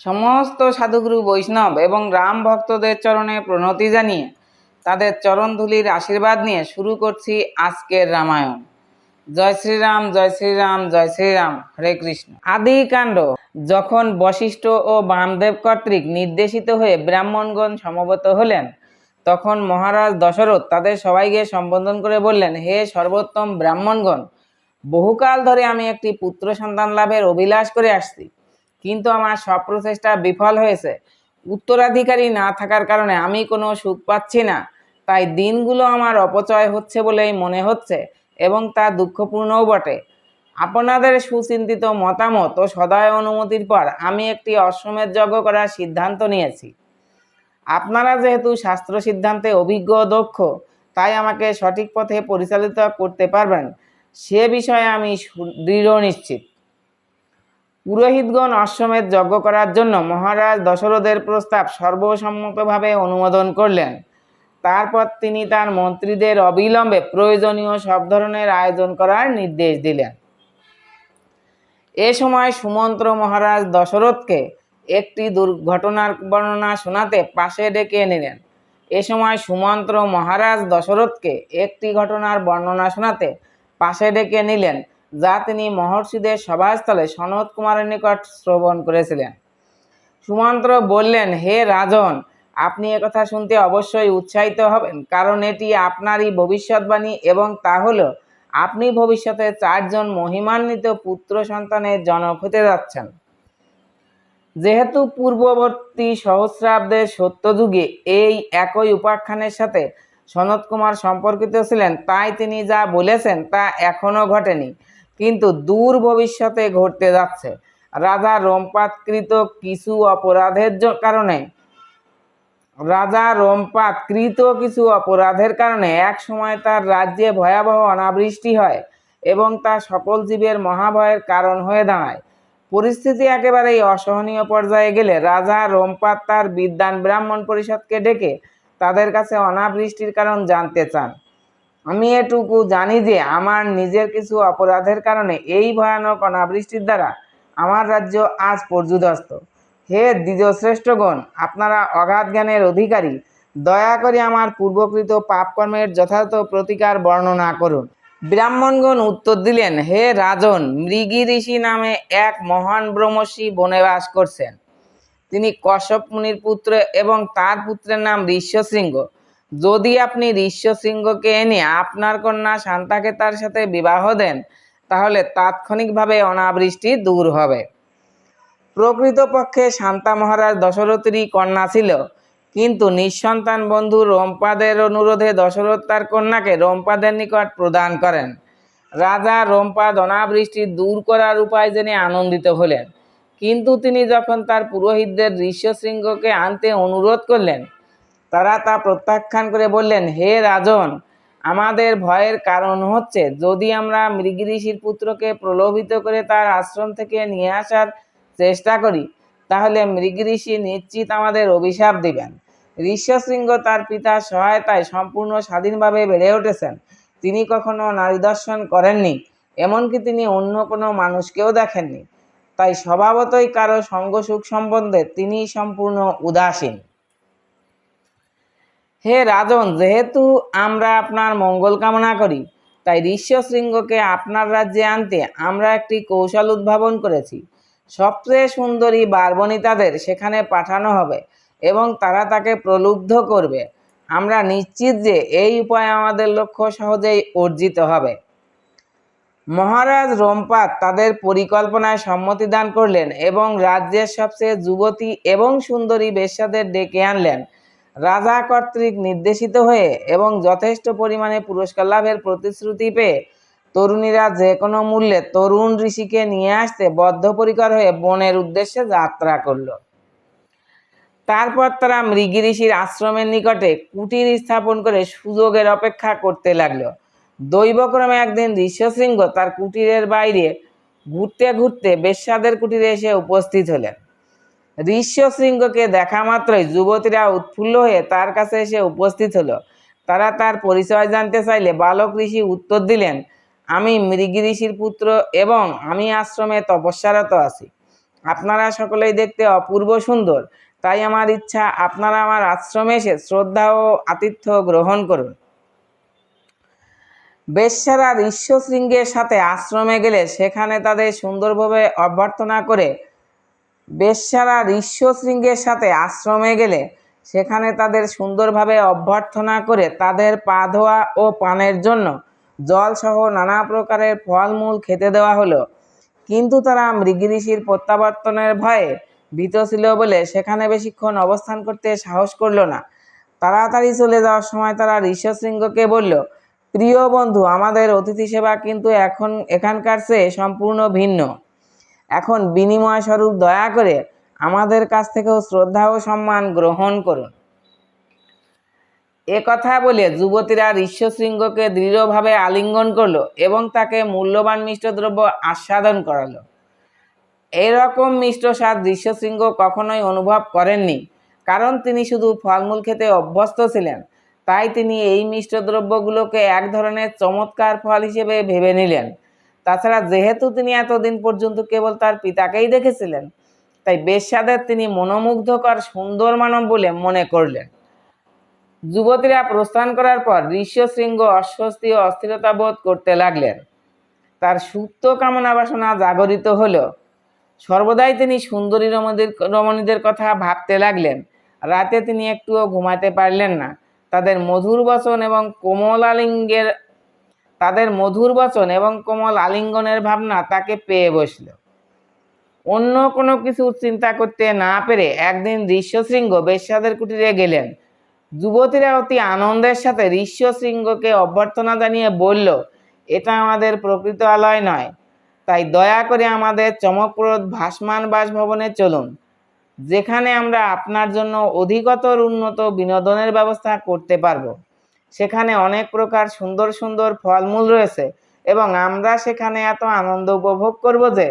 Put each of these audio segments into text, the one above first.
সমস্ত সাধুগুরু বৈষ্ণব এবং রাম ভক্তদের চরণে প্রণতি জানিয়ে তাদের চরণধুলির আশীর্বাদ নিয়ে শুরু করছি আজকের রামায়ণ। জয় শ্রীরাম জয় শ্রীরাম জয় শ্রীরাম, হরে কৃষ্ণ। আদি কাণ্ড। যখন বশিষ্ঠ ও বামদেব কর্তৃক নির্দেশিত হয়ে ব্রাহ্মণগণ সমবত হলেন, তখন মহারাজ দশরথ তাদের সবাইকে সম্বোধন করে বললেন, হে সর্বোত্তম ব্রাহ্মণগণ, বহুকাল ধরে আমি একটি পুত্র সন্তান লাভের অভিলাষ করে আসছি। কিন্তু আমার সব প্রচেষ্টা বিফল হয়েছে। উত্তরাধিকারী না থাকার কারণে আমি কোনো সুখ পাচ্ছি না। তাই দিনগুলো আমার অপচয় হচ্ছে বলেই মনে হচ্ছে এবং তা দুঃখপূর্ণও বটে। আপনাদের সুচিন্তিত মতামত ও সদয় অনুমতির পর আমি একটি অশ্বমেধ যজ্ঞ করার সিদ্ধান্ত নিয়েছি। আপনারা যেহেতু শাস্ত্র সিদ্ধান্তে অভিজ্ঞ দক্ষ, তাই আমাকে সঠিক পথে পরিচালিত করতে পারবেন। সে বিষয়ে আমি দৃঢ় নিশ্চিত। পুরোহিতগণ অশ্বমেধ যজ্ঞ করার জন্য মহারাজ দশরথের প্রস্তাব সর্বসম্মতভাবে অনুমোদন করলেন। তারপর তিনি তার মন্ত্রীদের অবিলম্বে প্রয়োজনীয় সব ধরনের আয়োজন করার নির্দেশ দিলেন। এ সময় সুমন্ত্র মহারাজ দশরথকে একটি দুর্ঘটনার বর্ণনা শোনাতে পাশে ডেকে নিলেন। এ সময় সুমন্ত্র মহারাজ দশরথকে একটি ঘটনার বর্ণনা শোনাতে পাশে ডেকে নিলেন। যা তিনি মহর্ষিদের সভাস্থলে সনৎ কুমারের নিকট শ্রবণ করেছিলেন। সুমন্ত্র বললেন, হে রাজন, আপনি একথা শুনতে অবশ্যই উৎসাহিত হবেন, কারণ এটি আপনারই ভবিষ্যৎবাণী এবং তা হলো আপনি ভবিষ্যতে চারজন মহিমান্বিত পুত্র সন্তানের জনক হতে যাচ্ছেন। যেহেতু পূর্ববর্তী সহস্রাব্দের সত্যযুগে এই একই উপাখ্যানের সাথে সনত কুমার সম্পর্কিত ছিলেন, তাই তিনি যা বলেছেন তা এখনও ঘটেনি। কিন্তু দূর ভবিষ্যতে ঘটতে যাচ্ছে। রাজা রোমপাতকৃত কিছু অপরাধের কারণে। রাজা রোমপাত কৃত কিছু অপরাধের কারণে এক সময় তার রাজ্যে ভয়াবহ অনাবৃষ্টি হয় এবং তা সকল জীবের মহাভয়ের কারণ হয়ে দাঁড়ায়। পরিস্থিতি একেবারেই অসহনীয় পর্যায়ে গেলে রাজা রোমপাত তার বিদ্বান ব্রাহ্মণ পরিষদকে ডেকে তাদের কাছে অনাবৃষ্টির কারণ জানতে চান। আমি এটুকু জানি যে আমার নিজের কিছু অপরাধের কারণে এই ভয়ানক অনাবৃষ্টির দ্বারা আমার রাজ্য আজ পর্যুদস্ত। হে দ্বিজশ্রেষ্ঠগণ আপনারা অগাধ জ্ঞানের অধিকারী, দয়া করে আমার পূর্বকৃত পাপকর্মের যথাযথ প্রতিকার বর্ণনা করুন। ব্রাহ্মণগণ উত্তর দিলেন, হে রাজন, মৃগী ঋষি নামে এক মহান ব্রহ্মর্ষি বনে বাস করছেন। তিনি কশ্যপ মুনির পুত্র এবং তার পুত্রের নাম ঋষ্যশৃঙ্গ। যদি আপনি ঋষ্যশৃঙ্গকে এনে আপনার কন্যা শান্তাকে তার সাথে বিবাহ দেন, তাহলে তাৎক্ষণিকভাবে অনাবৃষ্টি দূর হবে। প্রকৃতপক্ষে শান্তা মহারাজ দশরথেরই কন্যা ছিল, কিন্তু নিঃসন্তান বন্ধু রোমপাদের অনুরোধে দশরথ তার কন্যাকে রোমপাদের নিকট প্রদান করেন। রাজা রোমপাদ অনাবৃষ্টি দূর করার উপায় জেনে আনন্দিত হলেন, কিন্তু তিনি যখন তার পুরোহিতদের ঋষ্য ঋষ্যশৃঙ্গকে আনতে অনুরোধ করলেন তারা তা প্রত্যাখ্যান করে বললেন, হে রাজন, আমাদের ভয়ের কারণ হচ্ছে যদি আমরা মৃগী ঋষির পুত্রকে প্রলোভিত করে তার আশ্রম থেকে নিয়ে আসার চেষ্টা করি, তাহলে মৃগী ঋষি নিশ্চিত আমাদের অভিশাপ দিবেন। ঋষ্যশৃঙ্গ তার পিতার সহায়তায় সম্পূর্ণ স্বাধীনভাবে বেড়ে উঠেছেন। তিনি কখনো নারী দর্শন করেননি, এমনকি তিনি অন্য কোনো মানুষকেও দেখেননি। তাই স্বভাবতই কারও সঙ্গ সুখ সম্বন্ধে তিনি সম্পূর্ণ উদাসীন। হে রাজন, যেহেতু আমরা আপনার মঙ্গল কামনা করি, তাই ঋষ্যশৃঙ্গকে আপনার রাজ্যে আনতে আমরা একটি কৌশল উদ্ভাবন করেছি। সবচেয়ে সুন্দরী বারবনিতাদের সেখানে পাঠানো হবে এবং তারা তাকে প্রলুব্ধ করবে। আমরা নিশ্চিত যে এই উপায় আমাদের লক্ষ্য সহজেই অর্জিত হবে। মহারাজ রোমপাত তাদের পরিকল্পনায় সম্মতি দান করলেন এবং রাজ্যের সবচেয়ে যুবতী এবং সুন্দরী বেশ্যাদের ডেকে আনলেন। রাজা কর্তৃক নির্দেশিত হয়ে এবং যথেষ্ট পরিমাণে পুরস্কার লাভের প্রতিশ্রুতি পেয়ে তরুণীরা যে কোনো মূল্যে তরুণ ঋষিকে নিয়ে আসতে বদ্ধপরিকর হয়ে বনের উদ্দেশ্যে যাত্রা করল। তারপর তারা মৃগী ঋষির আশ্রমের নিকটে কুটির স্থাপন করে সুযোগের অপেক্ষা করতে লাগল। দৈবক্রমে একদিন ঋষ্যশৃঙ্গ তার কুটিরের বাইরে ঘুরতে ঘুরতে বেশ্যাদের কুটিরে এসে উপস্থিত হলেন। ঋষ্যশৃঙ্গকে দেখা মাত্রই যুবতীরা উৎফুল্ল হয়ে তার কাছে এসে উপস্থিত হলো। তারা তার পরিচয় জানতে চাইলে বালক ঋষি উত্তর দিলেন, আমি মৃগী ঋষির পুত্র এবং আমি আশ্রমে তপস্যারত আছি। আপনারা সকলেই দেখতে অপূর্ব সুন্দর। তাই আমার ইচ্ছা, আপনারা আমার আশ্রমে এসে শ্রদ্ধা ও আতিথ্য গ্রহণ করুন। বেশ্যারা ঋষ্যশৃঙ্গের সাথে আশ্রমে গেলে সেখানে তাদের সুন্দরভাবে অভ্যর্থনা করে বেশ্যারা ঋষ্যশৃঙ্গের সাথে আশ্রমে গেলে সেখানে তাদের সুন্দরভাবে অভ্যর্থনা করে তাদের পা ধোয়া ও পানের জন্য জলসহ নানা প্রকারের ফলমূল খেতে দেওয়া হলো। কিন্তু তারা মৃগঋষির প্রত্যাবর্তনের ভয়ে ভীত ছিল বলে সেখানে বেশিক্ষণ অবস্থান করতে সাহস করল না। তাড়াতাড়ি চলে যাওয়ার সময় তারা ঋষ্যশৃঙ্গকে বলল, প্রিয় বন্ধু, আমাদের অতিথি সেবা কিন্তু এখন এখানকার চেয়ে সম্পূর্ণ ভিন্ন। এখন বিনিময় স্বরূপ দয়া করে আমাদের কাছ থেকেও শ্রদ্ধা ও সম্মান গ্রহণ করুন। এ কথা বলে যুবতীরা ঋষ্যশৃঙ্গকে দৃঢ়ভাবে আলিঙ্গন করল এবং তাকে মূল্যবান মিষ্টদ্রব্য আস্বাদন করালো। এরকম মিষ্ট স্বাদ ঋষ্যশৃঙ্গ কখনোই অনুভব করেননি, কারণ তিনি শুধু ফলমূল খেতে অভ্যস্ত ছিলেন। তাই তিনি এই মিষ্ট দ্রব্যগুলোকে এক ধরনের চমৎকার ফল হিসেবে ভেবে নিলেন। তাছাড়া যেহেতু তিনি এতদিন পর্যন্ত কেবল তার পিতাকেই দেখেছিলেন, তাই বেশ্যাদের তিনি মনোমুগ্ধকর সুন্দর মানব বলে মনে করলেন। যুবতীরা প্রস্থান করার পর ঋষ্যশৃঙ্গ অস্বস্তি ও অস্থিরতা বোধ করতে লাগলেন। তার সুপ্ত কামনা বাসনা জাগরিত হলো সর্বদাই তিনি সুন্দরী রমণীদের রমণীদের কথা ভাবতে লাগলেন। রাতে তিনি একটুও ঘুমাতে পারলেন না। তাদের মধুর বচন এবং কোমল আলিঙ্গের তাদের মধুর বচন এবং কোমল আলিঙ্গনের ভাবনা তাকে পেয়ে বসল। অন্য কোনো কিছু চিন্তা করতে না পেরে একদিন ঋষ্যশৃঙ্গ বেশ্যাদের কুটিরে গেলেন। যুবতীরা অতি আনন্দের সাথে ঋষ্যশৃঙ্গকে অভ্যর্থনা জানিয়ে বলল, এটা আমাদের প্রকৃত আলয় নয়। তাই দয়া করে আমাদের চমকপ্রদ ভাসমান বাসভবনে চলুন, যেখানে আমরা আপনার জন্য অধিকতর উন্নত বিনোদনের ব্যবস্থা করতে পারব। সেখানে অনেক প্রকার সুন্দর সুন্দর ফলমূল রয়েছে এবং আমরা সেখানে এত আনন্দ উপভোগ করব যে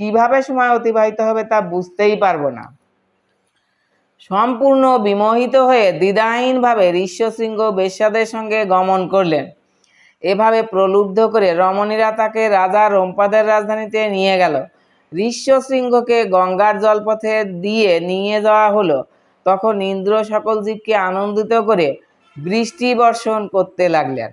কীভাবে সময় অতিবাহিত হবে তা বুঝতেই পারব না। সম্পূর্ণ বিমোহিত হয়ে দ্বিধাহীনভাবে ঋষ্যশৃঙ্গ বেশ্যাদের সঙ্গে গমন করলেন। এভাবে প্রলুব্ধ করে রমণীরা তাকে রাজা রম্পাদের রাজধানীতে নিয়ে গেল। ঋষ্যশৃঙ্গকে গঙ্গার জলপথে দিয়ে নিয়ে যাওয়া হলো। তখন ইন্দ্র সকল জীবকে আনন্দিত করে বৃষ্টি বর্ষণ করতে লাগলেন।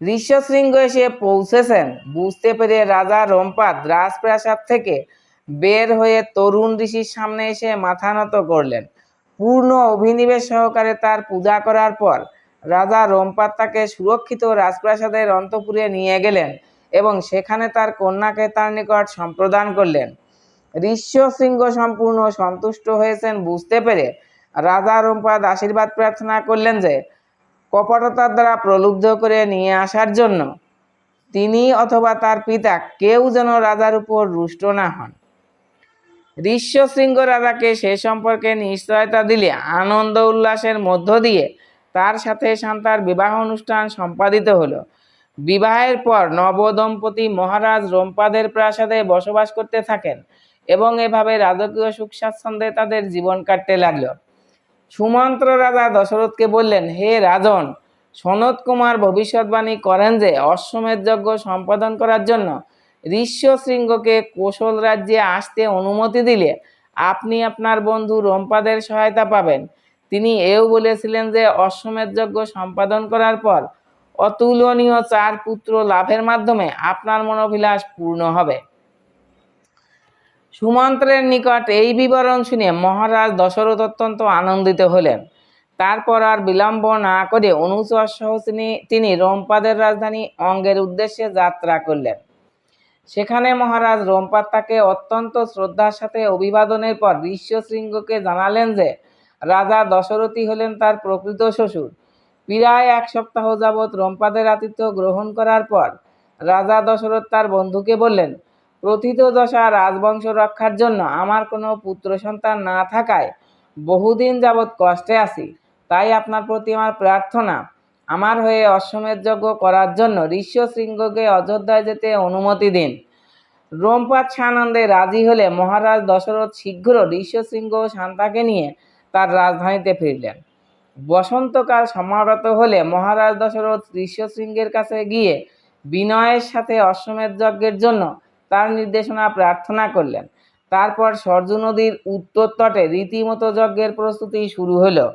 ঋষ্যশৃঙ্গ এসে পৌঁছেছেন। বুঝতে পেরে রাজা রম্পাদ রাজপ্রাসাদ থেকে বের হয়ে তরুণ ঋষির সামনে এসে মাথা নত করলেন। পূর্ণ অভিনিবেশ সহকারে তার পূজা করার পর রাজা রম্পাদ তাকে সুরক্ষিত রাজপ্রাসাদের অন্তপুরে নিয়ে গেলেন এবং সেখানে তার কন্যাকে তার নিকট সম্প্রদান করলেন। ঋষ্যশৃঙ্গ সম্পূর্ণ সন্তুষ্ট হয়েছেন বুঝতে পেরে রাজা রম্পাদ আশীর্বাদ প্রার্থনা করলেন যে, কপটতার দ্বারা প্রলুব্ধ করে নিয়ে আসার জন্য তিনি অথবা তার পিতা কেউ যেন রাজার উপর রুষ্ট না হন। ঋষ্যশৃঙ্গ রাজাকে সে সম্পর্কে নিশ্চয়তা দিলে আনন্দ উল্লাসের মধ্য দিয়ে তার সাথে শান্তার বিবাহ অনুষ্ঠান সম্পাদিত হলো। বিবাহের পর নবদম্পতি মহারাজ রম্পাদের প্রাসাদে বসবাস করতে থাকেন এবং এভাবে রাজকীয় সুখ স্বাচ্ছন্দ্যে তাদের জীবন কাটতে লাগল। সুমন্ত্র রাজা দশরথকে বললেন, হে রাজন সনত কুমার ভবিষ্যৎবাণী করেন যে অশ্বমেধ যজ্ঞ সম্পাদন করার জন্য ঋষ্যশৃঙ্গকে কৌশল রাজ্যে আসতে অনুমতি দিলে আপনি আপনার বন্ধু রম্পাদের সহায়তা পাবেন। তিনি এও বলেছিলেন যে অশ্বমেধ যজ্ঞ সম্পাদন করার পর অতুলনীয় চার পুত্র লাভের মাধ্যমে আপনার মনোবিলাস পূর্ণ হবে। সুমন্ত্রের নিকট এই বিবরণ শুনে মহারাজ দশরথ অত্যন্ত আনন্দিত হলেন। তারপর আর বিলম্ব না করে অনুচর সহ তিনি রোমপাদের রাজধানী অঙ্গের উদ্দেশ্যে যাত্রা করলেন। সেখানে মহারাজ রোমপাদ তাকে অত্যন্ত শ্রদ্ধার সাথে অভিবাদনের পর ঋষ্যশৃঙ্গকে জানালেন যে, রাজা দশরথী হলেন তার প্রকৃত শ্বশুর। প্রায় এক সপ্তাহ যাবৎ রম্পাদের আতিথ্য গ্রহণ করার পর রাজা দশরথ তার বন্ধুকে বললেন প্রথিত দশা রাজবংশ রক্ষার জন্য আমার কোনো পুত্র সন্তান না থাকায় বহুদিন যাবৎ কষ্টে আছি। তাই আপনার প্রতি আমার প্রার্থনা। আমার হয়ে অশ্বমেধ যজ্ঞ করার জন্য ঋষ্যশৃঙ্গকে অযোধ্যায় যেতে অনুমতি দিন। রোমপাত সানন্দে রাজি হলে মহারাজ দশরথ শীঘ্র ঋষ্যশৃঙ্গ ও শান্তাকে নিয়ে তার রাজধানীতে ফিরলেন। বসন্তকাল সমাগত হলে মহারাজ দশরথ ঋষ্যশৃঙ্গের কাছে গিয়ে বিনয়ের সাথে অশ্বমেধ যজ্ঞের জন্য তার নির্দেশনা প্রার্থনা করলেন। তারপর সরজু নদীর উত্তর তটে রীতিমতো যজ্ঞের প্রস্তুতি শুরু হলো।